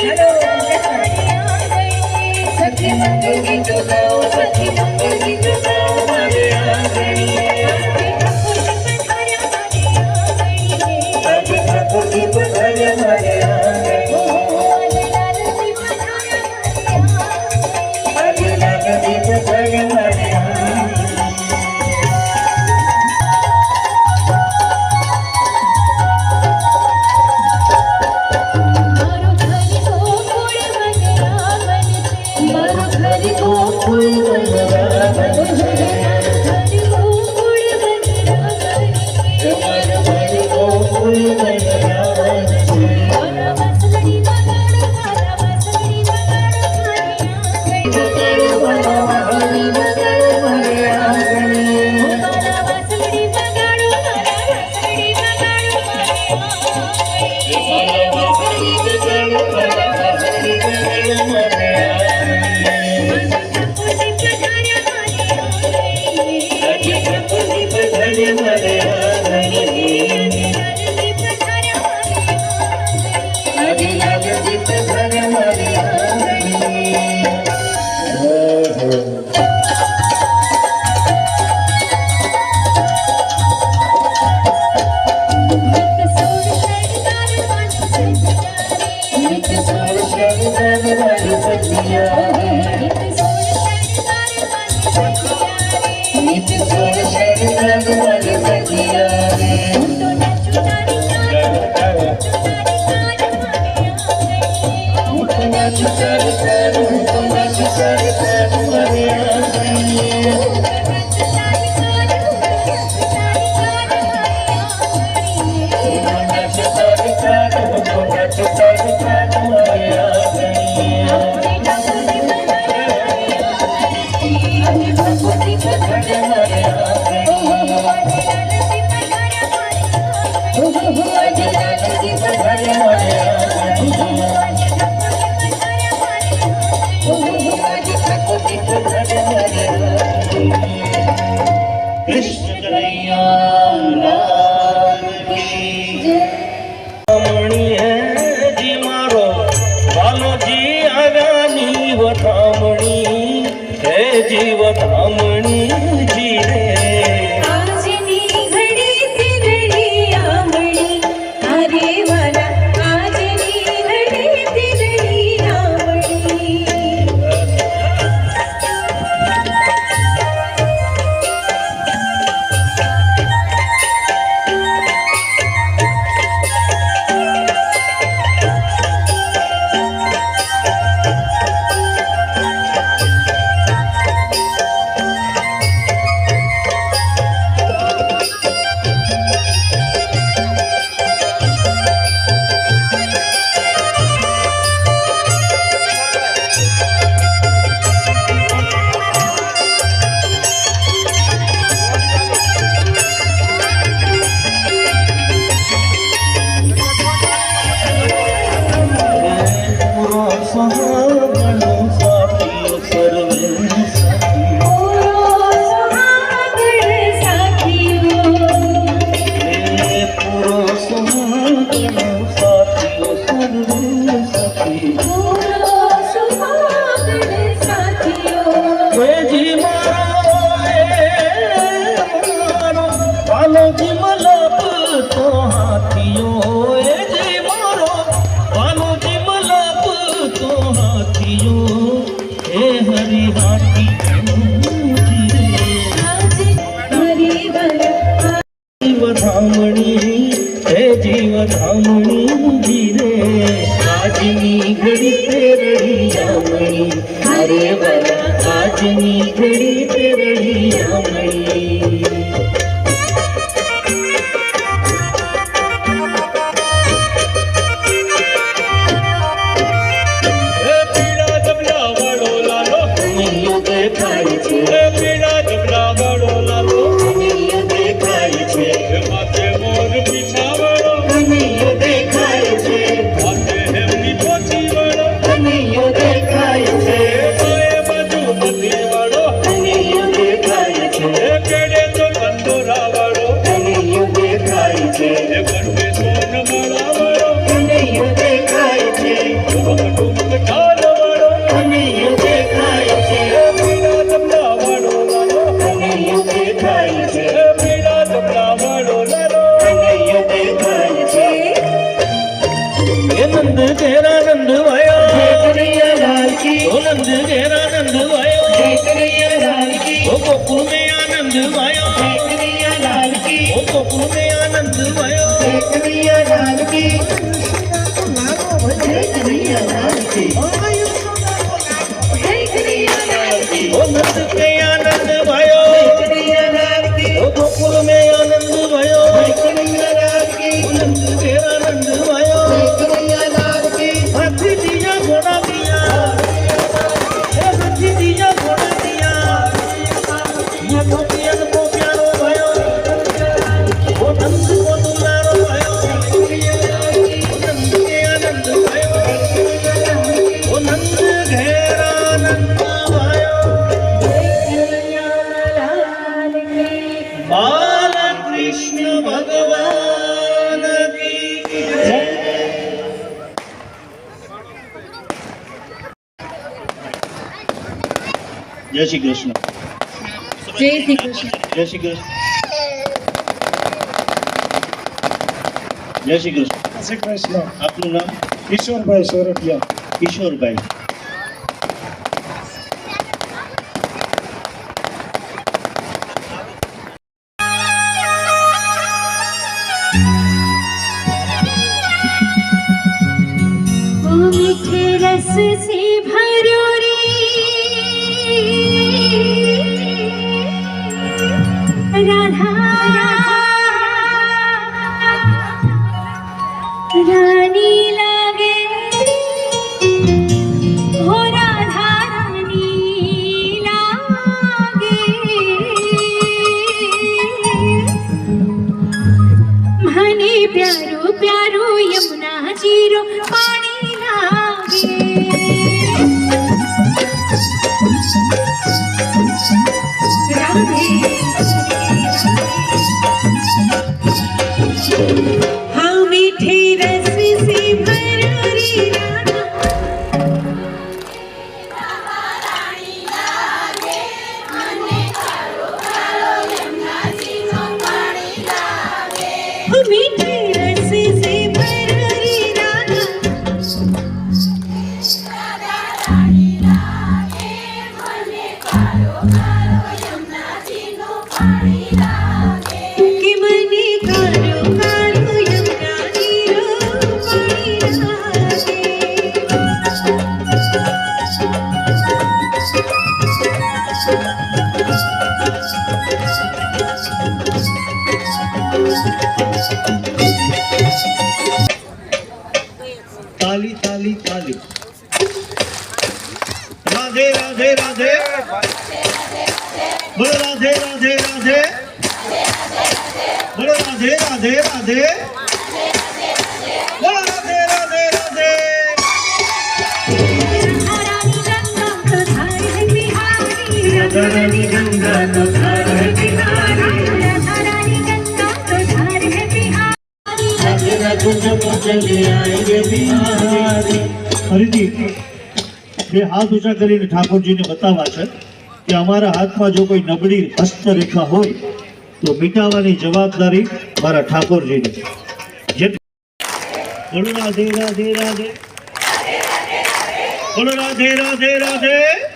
Hello. I'm Krishna Kanhaiya Dhamani હે જીવ ધામણી ધીરે આજની ઘડી તે રડી જામણી અરે વાલા આજની ઘડી રડી જામણી ਗੋਕੁਲ ਮੇ ਆਨੰਦ ਵਾਇਓ ਦੇਖਦੀਆਂ ਲਾਲ ਕੀ। ਉਹ ਗੋਕੁਲ ਮੇ ਆਨੰਦ ਵਾਇਓ ਦੇਖਦੀਆਂ ਲਾਲ ਕੀ। ਦੇਖਦੀਆਂ ਲਾਲ ਕੀ। ਉਹ ਨੰਦ ਕੇ ਆਨੰਦ ਵਾਇਓ ਦੇਖਦੀਆਂ ਲਾਲ ਕੀ। ਉਹ ਗੋਕੁਲ ਮੇ ਆਨੰਦ જય શ્રી કૃષ્ણ. જય શ્રી કૃષ્ણ. જય શ્રી કૃષ્ણ. જય શ્રી કૃષ્ણ. શ્રી કૃષ્ણ. આપનું નામ? કિશોરભાઈ સોરઠિયા. કિશોરભાઈ. હા રાધે રાધે રાધે. બોલો રાધે રાધે રાધે. બોલો રાધે રાધે રાધે. બોલો રાધે રાધે રાધે. રાધારાણી ગંગા તો ધાર હે બિહારી રાધારાણી ગંગા તો ધાર હે બિહારી રાધે રાધે. તો ચલે આયે બિહારી હરિજી બે હાથ ઊંચા કરીને ઠાકોરજીને બતાવવા છે કે અમારા હાથમાં જો કોઈ નબળી હસ્તરેખા હોય, તો મિટાવવાની જવાબદારી મારા ઠાકોરજીની જેટ બોલો રાધે રાધે રાધે. રાધે રાધે રાધે.